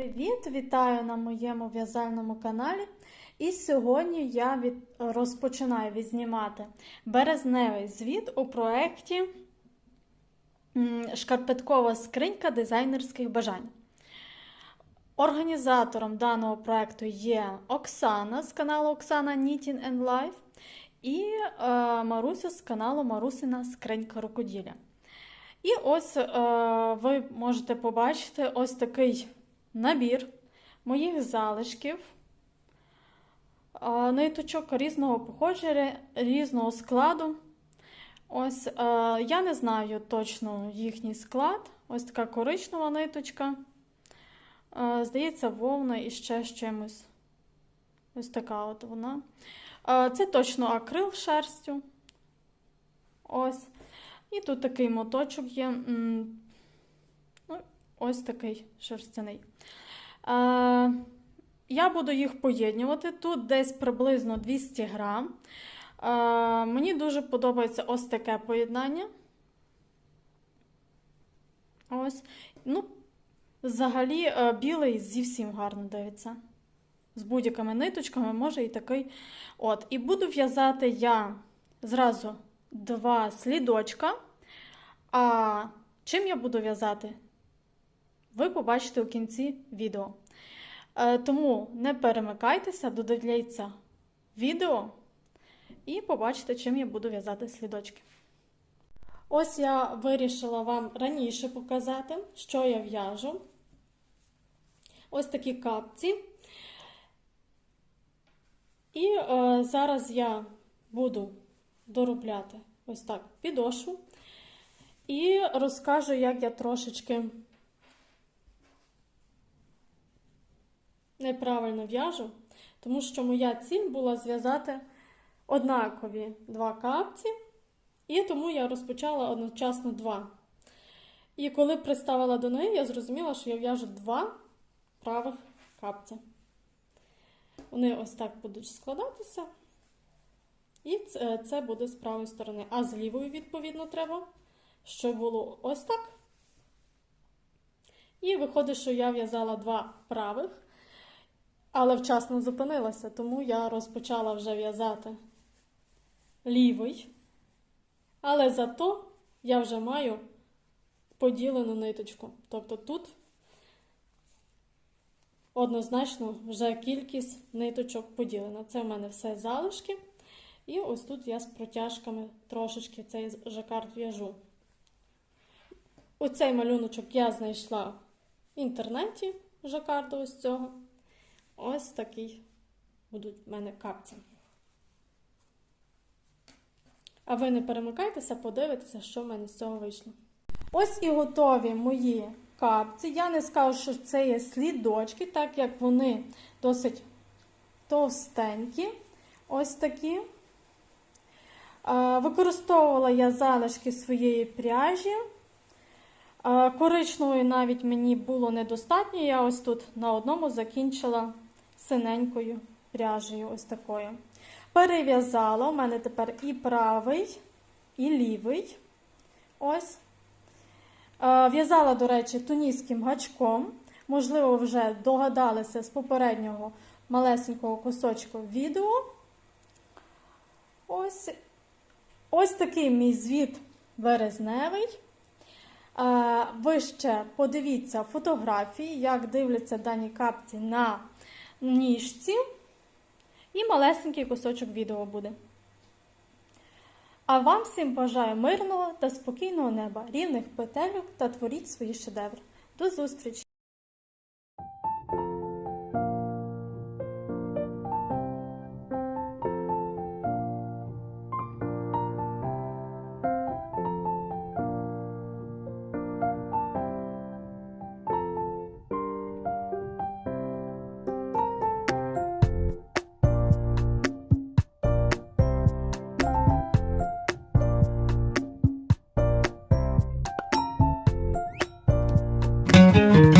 Привіт! Вітаю на моєму в'язальному каналі. І сьогодні я від... розпочинаю відзнімати березневий звіт у проєкті Шкарпеткова скринька дизайнерських бажань. Організатором даного проєкту є Оксана з каналу Оксана Knitting and Life і е, Маруся з каналу Марусина Скринька рукоділля. І ось е, ви можете побачити ось такий набір моїх залишків, ниточок різного походження, різного складу. Ось е, я не знаю точно їхній склад. Ось така коричнева ниточка. Е, Здається, вовна і ще з чимось. Ось така от вона. Е, Це точно акрил шерстю. Ось. І тут такий моточок є. Ось такий шерстяний. Е, я буду їх поєднувати. Тут десь приблизно 200 грам. Е, мені дуже подобається ось таке поєднання. Ось. Ну, взагалі, е, білий зі всім гарно дивиться. З будь-якими ниточками, може і такий. От. І буду в'язати я зразу два слідочка. А чим я буду в'язати? Ви побачите у кінці відео. Е, тому не перемикайтеся, додивляйте відео і побачите, чим я буду в'язати слідочки. Ось я вирішила вам раніше показати, що я в'яжу. Ось такі капці. І е, зараз я буду доробляти ось так підошву. І розкажу, як я трошечки неправильно в'яжу, тому що моя ціль була зв'язати однакові два капці, і тому я розпочала одночасно два. І коли приставила до неї, я зрозуміла, що я в'яжу два правих капці. Вони ось так будуть складатися. І це, це буде з правої сторони. А з лівої, відповідно, треба, щоб було ось так. І виходить, що я в'язала два правих, але вчасно зупинилася, тому я розпочала вже в'язати лівий. Але зато я вже маю поділену ниточку. Тобто тут однозначно вже кількість ниточок поділена. Це в мене все залишки. І ось тут я з протяжками трошечки цей жакард в'яжу. Оцей малюночок я знайшла в інтернеті жакарду ось цього. Ось такий будуть в мене капці. А ви не перемикайтеся, подивитеся, що в мене з цього вийшло. Ось і готові мої капці. Я не скажу, що це є слідочки, так як вони досить товстенькі. Ось такі. Використовувала я залишки своєї пряжі. Коричневої навіть мені було недостатньо. Я ось тут на одному закінчила синенькою пряжею. ось такою. Перев'язала. У мене тепер і правий, і лівий. Ось. В'язала, до речі, туніським гачком. Можливо, вже догадалися з попереднього малесенького кусочку відео. Ось ось такий мій звіт березневий. Ви ще подивіться фотографії, як дивляться дані капці на ніжці. І малесенький кусочок відео буде. А вам всім бажаю мирного та спокійного неба, рівних петельок та творіть свої шедеври. До зустрічі! Música